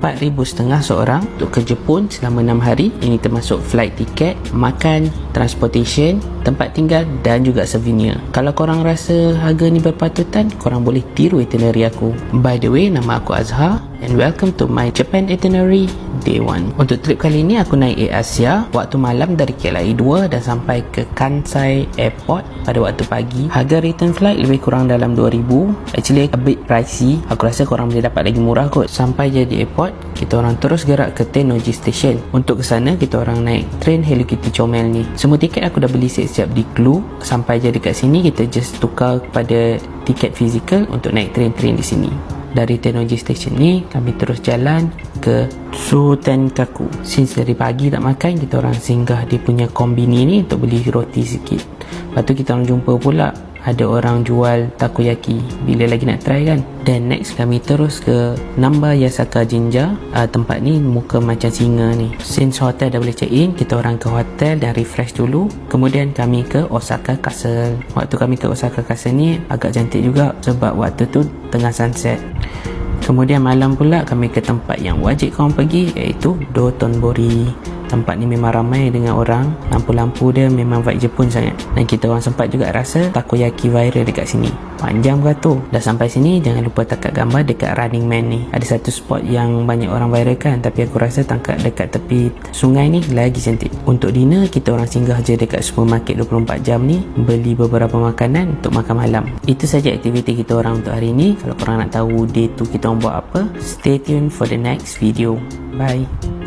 RM4,500 seorang untuk ke Jepun selama 6 hari. Ini termasuk flight ticket makan transportation tempat tinggal dan juga souvenir. Kalau korang rasa harga ni berpatutan korang boleh tiru itinerary aku. By the way nama aku Azhar and welcome to my Japan itinerary 1 untuk trip kali ni aku naik Air Asia waktu malam dari KLIA 2 dan sampai ke Kansai Airport pada waktu pagi. Harga return flight lebih kurang dalam 2000 actually a bit pricey. Aku rasa korang boleh dapat lagi murah kot. Sampai jadi airport kita orang terus gerak ke Tennoji Station. Untuk ke sana kita orang naik train Hello Kitty Comel ni. Semua tiket aku dah beli siap-siap di Clue. Sampai je dekat sini kita just tukar kepada tiket fizikal untuk naik train-train di sini dari Tennoji Station ni kami terus jalan ke Sutenkaku. Since dari pagi tak makan kita orang singgah dia punya kombini ni untuk beli roti sikit. Lepas tu kita orang jumpa pula ada orang jual takoyaki. Bila lagi nak try kan? Dan next kami terus ke Namba Yasaka Jinja. Uh, tempat ni muka macam singa ni. Since hotel dah boleh check in kita orang ke hotel dan refresh dulu. Kemudian kami ke Osaka Castle. Waktu kami ke Osaka Castle ni agak cantik juga sebab waktu tu tengah sunset Kemudian malam pula kami ke tempat yang wajib korang pergi iaitu Dotonbori. Tempat ni memang ramai dengan orang. Lampu-lampu dia memang vibe Jepun sangat. Dan kita orang sempat juga rasa takoyaki viral dekat sini. Panjang beratur. Dah sampai sini jangan lupa tangkap gambar dekat Running Man ni. Ada satu spot yang banyak orang viralkan tapi aku rasa tangkap dekat tepi sungai ni lagi cantik. Untuk dinner kita orang singgah je dekat supermarket 24 jam ni beli beberapa makanan untuk makan malam. Itu saja aktiviti kita orang untuk hari ni. Kalau korang nak tahu day tu kita orang buat apa, stay tune for the next video. Bye.